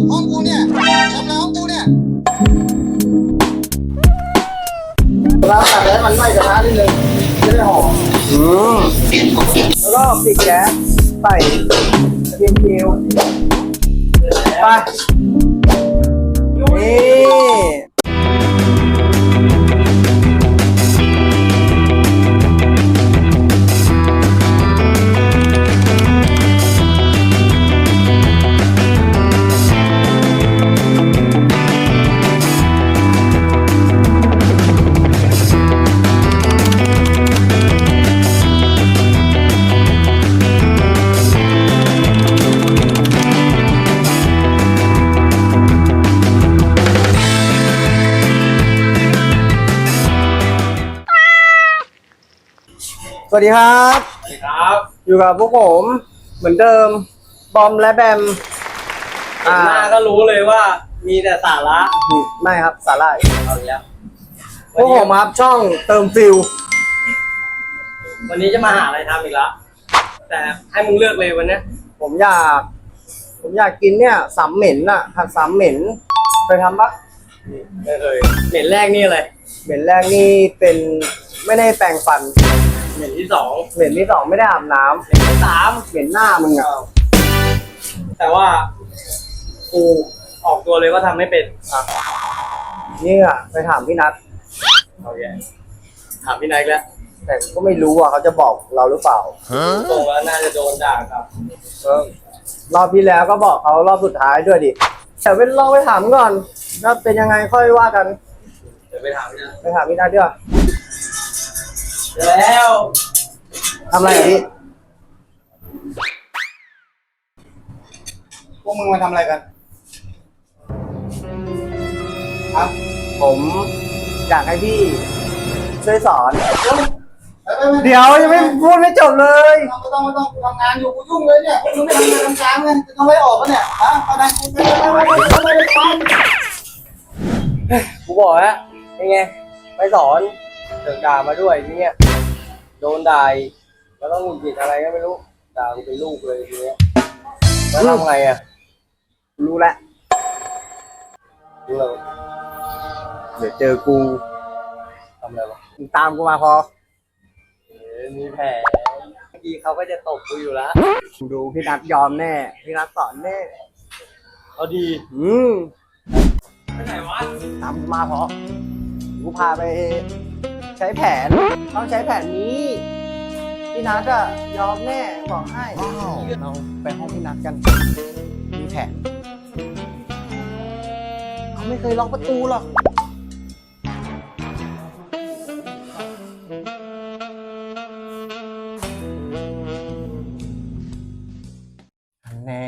บห้องกูเนี่ยทำอะไรห้องกูเนี่ยเราตัดแล้วมันไหม้กระทะนิดนึงจะได้หอมอืมแล้วก็ปิดแก๊สใส่กระเทียมเจียวไปนี่ สวัสดีครับครับ อยู่กับพวกผมเหมือนเดิม บอมและแบมเห็นหน้าก็รู้เลยว่ามีแต่สาระไม่ครับสาหร่ายเอาอีกแล้วพวกผมครับช่องเติมฟิลวันนี้จะมาหาอะไรทำอีกแล้วแต่ให้มึงเลือกเลยวันเนี้ยผมอยาก ผมอยากกินเนี่ยสามเหม็นน่ะผัดสามเหม็นเคยทำปะไม่เคยเหม็นแรกนี่อะไรเหม็นแรกนี่เป็นไม่ได้แปรงฟัน เหม็นที่สองเหม็นที่สองไม่ได้อาบน้ำเหม็นที่สามเหม็นหน้ามึงอะแต่ว่ากูออกตัวเลยว่าทำไม่เป็นนี่อะไปถามพี่นัทโอเคถามพี่นายอีกแล้วแต่ก็ไม่รู้ว่าเขาจะบอกเราหรือเปล่า ตรงแล้วน่าจะโดนด่าครับ เออรอบที่แล้วก็บอกเขารอบสุดท้ายด้วยดิแต่เป็นลองไปถามก่อนถ้าเป็นยังไงค่อยว่ากัน เดี๋ยวไปถามพี่นะ ไปถามพี่นัทด้วยเดี๋ยว แล้วทำอะไรอะพี่พวกมึงมาทำอะไรกันครับผมอยากให้พี่ช่วยสอนไปไปไปเดี๋ยวยังไม่พูดไม่จบเลย ไม่ต้องไม่ต้องกูทำงานอยู่กูยุ่งเลยเนี่ยมึงไม่ทำงานทำการเลยจะต้องไล่ออกปะเนี่ยฮะเอาได้กูไปไปไปไปไปไปไปกูบอกแล้วยังไง ไปสอนเดินด่ามาด้วยทีเนี้ย โดนด่าอีกแล้วต้องหงุดหงิดอะไรก็ไม่รู้ด่ากูเป็นลูกเลยทีเนี้ยแล้วทำไงอะรู้แล้วรู้แล้วเดี๋ยวเจอกูทำอะไรวะมึงตามกูมาพอเอ๊ะมีแผลเมื่อกี้เขาก็จะตบกูอยู่แล้วกูดูพี่นัทยอมแน่พี่นัทสอนแน่เขาดีอืมไปไหนวะตามกูมาพอกูพาไป ใช้แผน ต้องใช้แผนนี้ พี่นัทอะยอมแน่บอกให้เราไปห้องพี่นัทกัน มีแผนเขาไม่เคยล็อกประตูหรอกแน่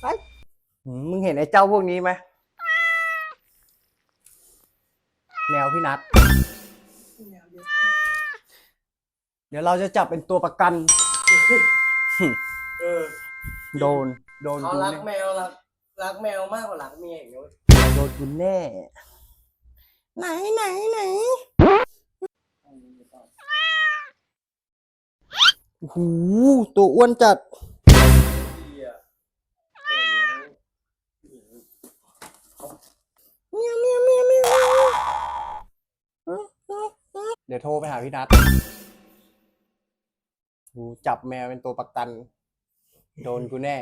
ไปหืมมึงเห็นไอ้เจ้าพวกนี้ไหม แมวพี่นัทเดี๋ยวเราจะจับเป็นตัวประกัน เออโดน โดนเขากูรักแน่แมวรักรักแมวมากกว่ารักเมียอีกนะเว้ยโดนกูแน่ ไหนไหนไหนโอ้โหตัวอ้วนจัด ดี๋ยวโทรไปหาพี่นัทกูจับแมวเป็นตัวประกัน โดนกูแน่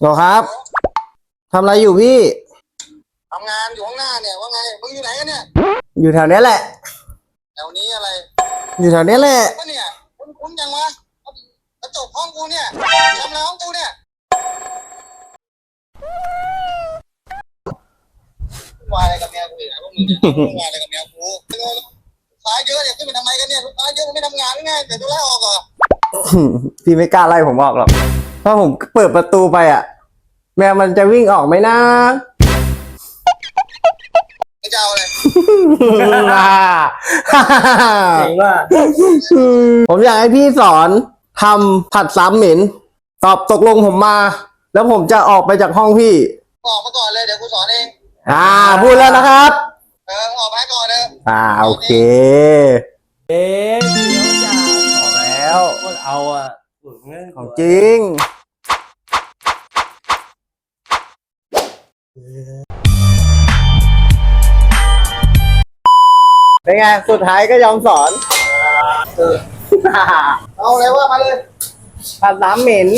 หรอครับ ทำอะไรอยู่พี่ ทำงานอยู่ข้างหน้าเนี่ยว่าไง มึงอยู่ไหนกันเนี่ย อยู่แถวเนี้ยแหละ แถวนี้อะไรอยู่แถวเนี้ยแหละวะเนี่ย คุ้นคุ้นยังวะ กระจกห้องกูเนี่ยทำอะไรห้องกูเนี่ย วายอะไรกับแมวกูอีกนะพวกมึงเนี่ยวายอะไรกับแมวกูลูกค้าเยอะเนี่ยขึ้นไปทำไมกันเนี่ยลูกค้าเยอะมึงไม่ทำงานหรือไงแต่ตัวไล่ออกเหรอพี่ไม่กล้าไล่ผมออกหรอกถ้าผมเปิดประตูไปอะ แมวมันจะวิ่งออกไหมนะมึงจะเอาอะไรเจ๋งว่ะผมอยากให้พี่สอนทำผัดสามเหม็น ตอบตกลงผมมา แล้วผมจะออกไปจากห้องพี่ออกมาก่อนเลยเดี๋ยวกูสอนเอง อ่า พูดแล้วนะครับ เออออกมาให้ก่อนเถอะอ่า โอเค เอ๊ะเดี๋ยวจะบอกแล้วโคตรเอาอะอืมของจริง เป็นไง สุดท้ายก็ยอมสอนเอาอะไรว่ามาเลย ผัดน้ำเหม็น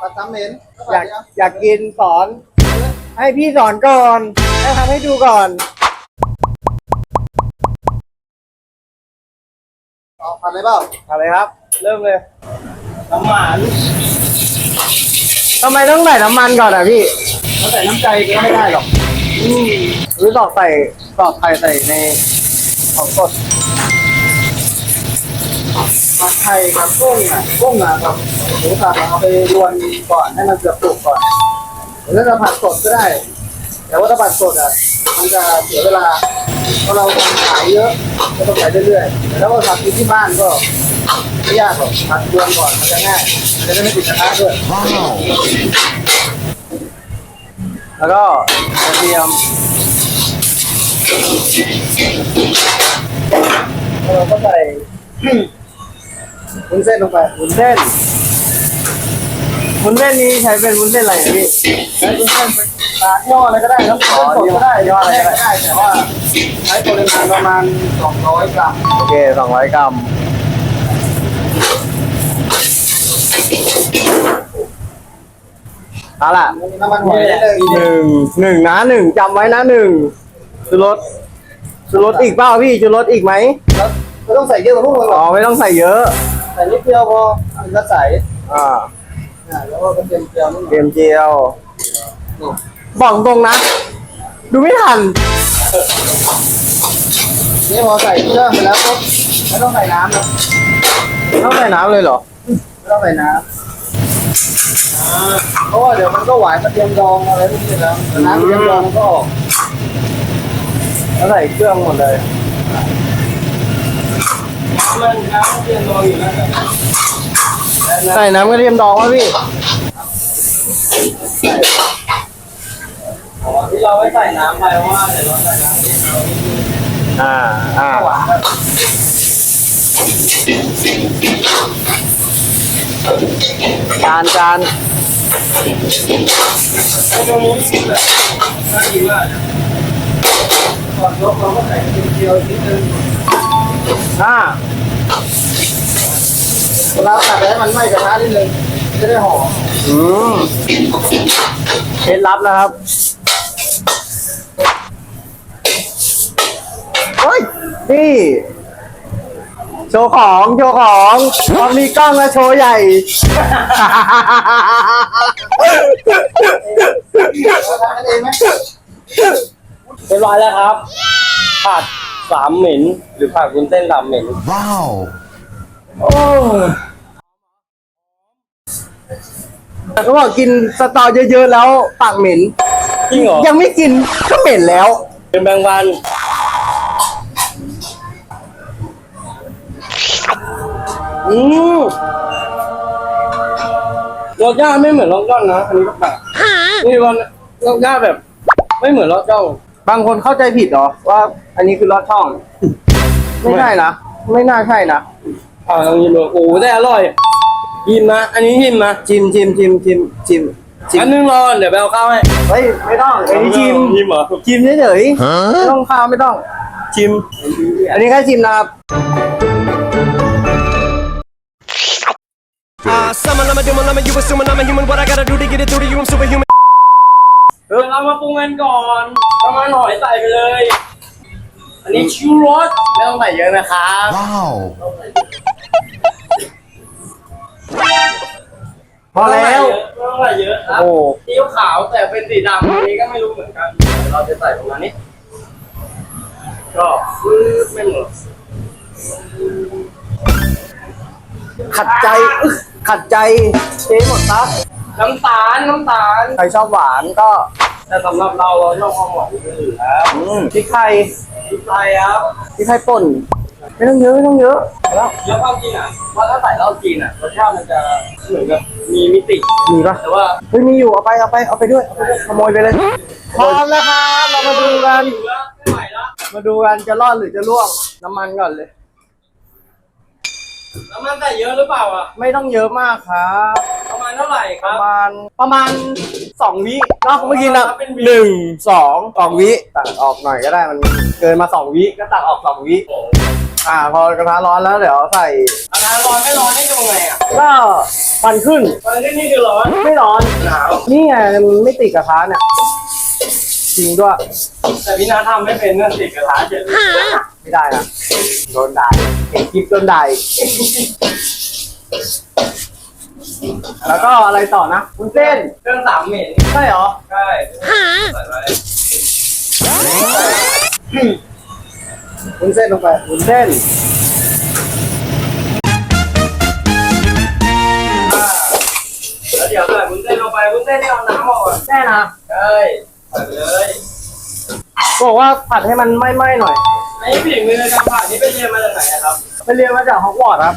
ปัดสามเหม็นอยากอยากกินสอน ให้พี่สอนก่อนให้ทำให้ดูก่อนเอาผัดอะไรเปล่าทำเลยครับ เริ่มเลย น้ำมันทำไมต้องใส่น้ำมันก่อนอะพี่ถ้าใส่น้ำใจก็ไม่ได้หรอกหรือตอกใส่ตอกไข่ใส่ในของสดผัดไข่กับกุ้งอะกุ้งอะกับหมูสับเอาไปรวนก่อนให้มันเกือบสุกก่อนห รือจะผัดสดก็ได้ แต่ว่าถ้าผัดสดอะมันจะเสียเวลาเพราะเราทำขายเยอะก็ต้องขายเรื่อยๆแต่ถ้าเราทำกินที่บ้านก็ไม่ยากหรอกผัดรวนก่อนมันจะง่ายมันจะได้ไม่ติดกระทะด้วยแล้วก็กระเทียมเราก็ใส่วุ้นเส้นลงไปวุ้นเส้น วุ้นเส้นนี้ใช้เป็นวุ้นเส้นอะไรนะพี่ใช้วุ้นเส้นตาย่ออะไรก็ได้น้ำตาลสดก็ได้ย่ออะไรก็ได้แต่ว่าใช้ปริมาณประมาณ200กรัมโอเคสองร้อยกรัมเอาล่ะมีน้ำมันหอยนิดนึงหนึ่งหนึ่งนะหนึ่งจำไว้นะหนึ่งชูรสชูรสอีกเปล่าพี่ชูรสอีกไหมแล้วไม่ต้องใส่เยอะกว่าพวกมึงหรอ๋ออกไม่ต้องใส่เยอะใส่นิดเดียวพอมันจะใสอ่าอ่า แล้วก็กระเทียมเจียวนิดหเตน่รีอยยมเจียว บอกตรงนะ ดูไม่ทัน นี่พอใส่เครื่องไปแล้วปุ๊บไม่ต้องใส่น้ำนะต้องใส่น้ำเลยเหรอ ไม่ต้องใส่น้ำอ่าเพราะว่าเดี๋ยวมันก็หวานกระเทียมดองอะไรพวกนี้แล้วแต่น้ำกระเทียมดองมันก็ออกแล้วใส่เครื่องหมดเลย น้ำมันน้ำเรียนรออยู่แล้ว ใส่น้ำกระเทียมดองวะพี่อ๋อที่เราไม่ใส่น้ำไปเพราะว่าเดี๋ยวเราใส่น้ำนิดเดียวอ่าอ่าหวานแบบจานจานไอ้ตรงนี้สุดเลยน่าดีมากก่อนยกเราก็ใส่กระเทียมเจียวนิดนึงอ่า เวลาตัดให้มันไหม้กระทะนิดนึงจะได้หอมอืมเคล็ดลับนะครับเฮ้ยนี่โชว์ของโชว์ของพอมีกล้องแล้วโชว์ใหญ่ เราทำกันเองไหมเรียบร้อยแล้วครับผัดสามเหม็นหรือผัดวุ้นเส้นสามเหม็น Wow. โอ้ยแต่ก็บอกกินสตอเยอะๆแล้วปากเหม็น จริงเหรอยังไม่กินก็เหม็นแล้ว เป็นแบงวัน อืมรสชาติไม่เหมือนรสจ้อนนะ อันนี้ก็แปลกนี่วันรสชาติแบบ ไม่เหมือนรสจ้องบางคนเข้าใจผิดเหรอว่า อันนี้คือลอดช่อง ไม่ใช่นะ ไม่น่าใช่นะ อ่าลองชิมดูโอ้โหแต่อร่อยชิมนะอันนี้ชิมนะจิมจิมจิมจิมจิมจิมอันนึงรอเดี๋ยวไปเอาข้าวให้เฮ้ยไม่ต้องอันนี้จิมชิมเหรอจิมเฉยๆไม่ต้องข้าวไม่ต้อง ชิม อันนี้แค่จิมนะครับ Uh, summon, I'm a demon, I'm a you assuming I'm a human. What I gotta do to get it through to you? I'm superhuman. เดี๋ยวเรามาปรุงกันก่อนประมาณหน่อยใส่ไปเลย อันนี้ชูรสไม่ต้องใส่เยอะนะครับ Wow. พอแล้ว ไม่ต้องใส่เยอะครับโอ้ซีอิ๊วขาวแต่เป็นสีดำอันนี้ก็ไม่รู้เหมือนกันเดี๋ยวเราจะใส่ประมาณนี้ ก็ปื๊ดไม่หมดขัดใจอึ๊ะขัดใจเทหมดครับน้ำตาลน้ำตาล ใครชอบหวานก็แต่สำหรับเราเราชอบความหวานอยู่แล้วอืมพริกไทยพริกไทยครับ พริกไทยป่น ไม่ต้องเยอะไม่ต้องเยอะ แล้วแล้วความจริงอะว่าถ้าใส่เหล้าจีนอะรสชาติมันจะเหมือนกับมีมิติ มีปะแต่ว่าเฮ้ยมีอยู่เอาไปเอาไปเอาไปด้วยเอาไปด้วยขโมยไปเลยพร้อมแล้วครับเรามาดูกัน อยู่แล้วไม่ไหวแล้วมาดูกันจะรอดหรือจะล่วงน้ำมันก่อนเลยน้ำมันใส่เยอะหรือเปล่าอะไม่ต้องเยอะมากครับประมาณเท่าไหร่คปรัระบมาณประมาณสองวิเนาะเมื่อกี้นะเป็นวิ หนึ่งสองสองวิตักออกหน่อยก็ได้มันเกินมาสองวิก็ตักออกสองวิอ่าพอกระทะร้อนแล้วเดี๋ยวใส่อาการร้อนไม่ร้อนนี่ดูไงอะก็ควันขึ้นตอนนี้นี่คือร้อนไม่ร้อนหนาวนี่ไงมันไม่ติดกระทะเนี่ยจริงด้วยแต่พี่นาทำไม่เป็นเนื่องติดกระทะเฉยไม่ได้นะโดนด่าเห็นคลิปโดนด่าอีกแล้วก็อะไรต่อนะวุ้นเส้นเครื่องสามเหม็นใช่เหรอใช่ใส่ไว้ วุ้นเส้นลงไปวุ้นเส้นแล้วเดี๋ยวใส่วุ้นเส้นลงไปวุ้นเส้นนี่เอาน้ำออกก่อนแน่นะใช่ใส่ไปเลยบอกว่าผัดให้มันไหม้ๆหน่อยไอ้ฝีมือการผัดนี่ไปเรียนมาจากไหนอะครับไปเรียนมาจากฮอกวอตส์ครับ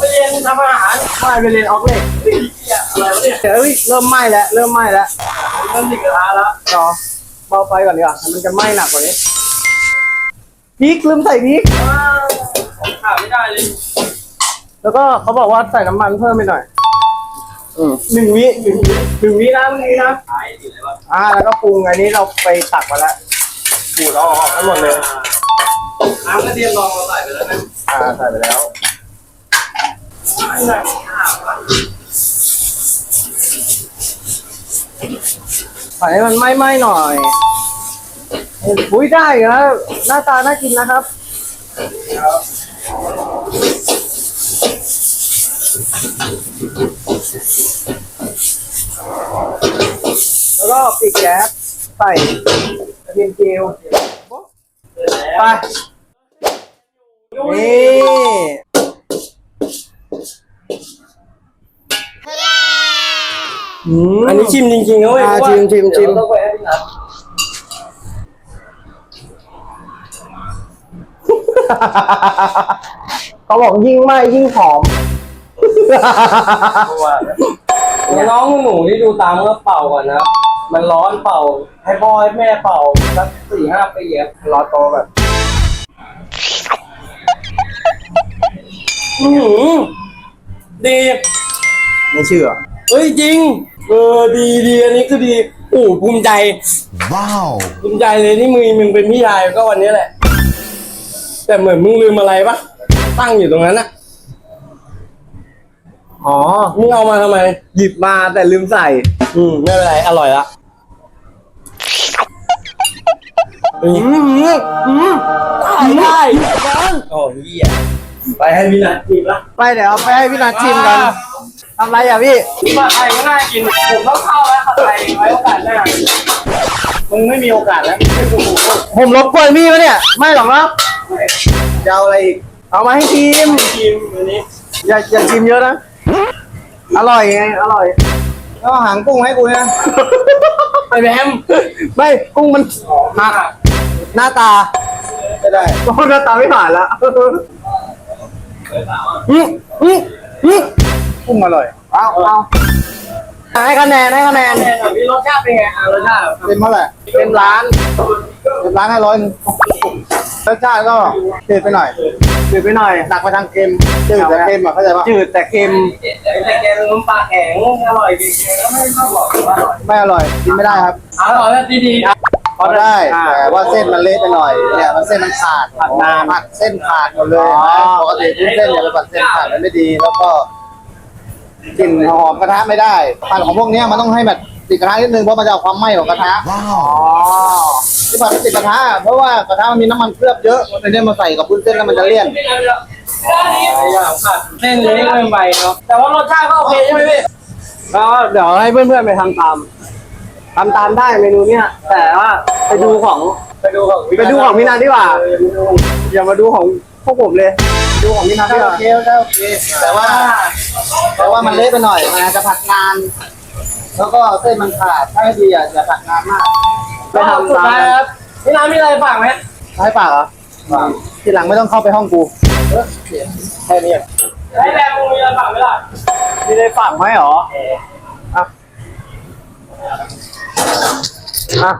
ไปเรียนทำอาหารไม่ไปเรียนออกเล็กเหี้ยอะไรวะเนี่ยเดี๋ยวเอ้ยเริ่มไหม้แล้วเริ่มไหม้แล้วเริ่มติดกระทะแล้วรอเบาไฟก่อนดีกว่ามันจะไหม้หนักกว่านี้ พริกลืมใส่พริก ขาดไม่ได้เลยแล้วก็เขาบอกว่าใส่น้ำมันเพิ่มไปหน่อยอืมหนึ่งวิหนึ่งวิหนึ่งวินะหนึ่งวินะ ขายอยู่เลยวะอ่า แล้วก็ปรุงอันนี้เราไปตักมาแล้วขูดเอาออกทั้งหมดเลย น้ำกระเทียมลองเราใส่ไปแล้วนะอ่าใส่ไปแล้วไม่ใส่ข้าวอะใส่ให้มันไหม้ๆหน่อย อุ้ยได้นะหน้าตาน่ากินนะครับ แล้วก็ปิดแก๊สใส่กระเทียมเจียวไปนี่อืมอันนี้ชิมจริงๆนะเว้ยอ่าเพราะว่าชิมชิมชิมเดี๋ยวเราต้องไปให้พี่นัท เขาบอกยิ่งไหม้ยิ่งหอม เพราะว่าน้องๆหนูๆที่ดูตามก็เป่าก่อนนะครับมันร้อนเป่า ให้พ่อให้แม่เป่าสักสี่ห้าปีอะรอโตแบบอื้อหือดีไม่เชื่อ เฮ้ยจริง เออดีดีอันนี้คือดีโอ้ภูมิใจ ว้าว ภูมิใจเลยที่มึงมึงเป็นพี่ชายก็วันนี้แหละ แต่เหมือนมึงลืมอะไรปะตั้งอยู่ตรงนั้นอะอ๋อ มึงเอามาทำไม หยิบมาแต่ลืมใส่ อืมไม่เป็นไร อร่อยละอืมอืมได้ได้โอ้เหี้ยไปให้พี่นัทกินละไปเดี๋ยวไปให้พี่นัทชิมกันทำไรอะพี่มาใครก็น่ากิน ผมต้องเข้าแล้วครับไปไว้โอกาสหน้ามึงไม่มีโอกาสแล้ว ผมรบกวนพี่ปะเนี่ย ไม่หรอกนะ จะเอาอะไรอีกเอามาให้ชิมกินวันนี้อย่าอย่าชิมเยอะนะ อร่อยไงอร่อยแล้วหางกุ้งให้กูนะไปแบมไม่กุ้งมันหักหน้าตาไม่ได้เพราะหน้าตาไม่ผ่านละอืมอืมอืมกุ้งอร่อยเอาเอาให้คะแนนให้คะแนนแน่นอนพี่รสชาติเป็นไงอะรสชาติเต็มเท่าไหร่เต็มร้าน เต็มร้านให้ร้อยรสชาติก็จืดไปหน่อยจืดไปหน่อยหนักไปทางเค็มจืดแต่เค็มอะเข้าใจปะจืดแต่เค็มแต่แกเป็นน้ำปลาแข็งอร่อยจริงๆแล้วไม่ชอบบอกว่าอร่อยไม่อร่อยกินไม่ได้ครับอร่อยแล้วดีพอได้แต่ว่าเส้นมันเละไปหน่อยเนี่ยมันเส้นมันขาดผัดนานผัดเส้นขาดหมดเลยนะปกติทุกเส้นเนี่ยเราผัดเส้นขาดมันไม่ดีแล้วก็กลิ่นหอมกระทะไม่ได้ผัดของพวกเนี้ยมันต้องให้แบบ ติดกระทะนิดนึงเพราะมันจะเอาความไหม้ของกระทะว้าวที่ผัดไม่ติดกระทะเพราะว่ากระทะมันมีน้ำมันเคลือบเยอะมันเนี่ยมาใส่กับพุ้นเส้นแล้วมันจะเลี่ยนๆไม่ได้แล้วอย่างผัดเส้นเล็กเกินไปเนาะแต่ว่ารสชาติก็โอเคใช่ไหมพี่ก็เดี๋ยวให้เพื่อนๆไปทำตามทำตามได้เมนูเนี้ยแต่ว่าไปดูของไปดูของไปดูของพี่นันดีกว่าอย่ามาดูของพวกผมเลยดูของพี่นันดีกว่าโอเคโอเคโอเคแต่ว่าแต่ว่ามันเละไปหน่อยมันอาจจะผัดนาน แล้วก็เส้นมันขาดถ้าให้ดีอะอย่าตัดนานมากไปทำสุดตามท้ครับพี่น้ำมีอะไรฝากไหมให้ฝากเหรอทีหลังไม่ต้องเข้าไปห้องกูแค่นี้ให้แรงมึงมีอะไรฝากไหมล่ะมีอะไรฝากไหมหรออะอ่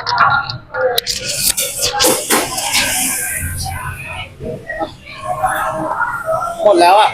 หมดแล้วอะ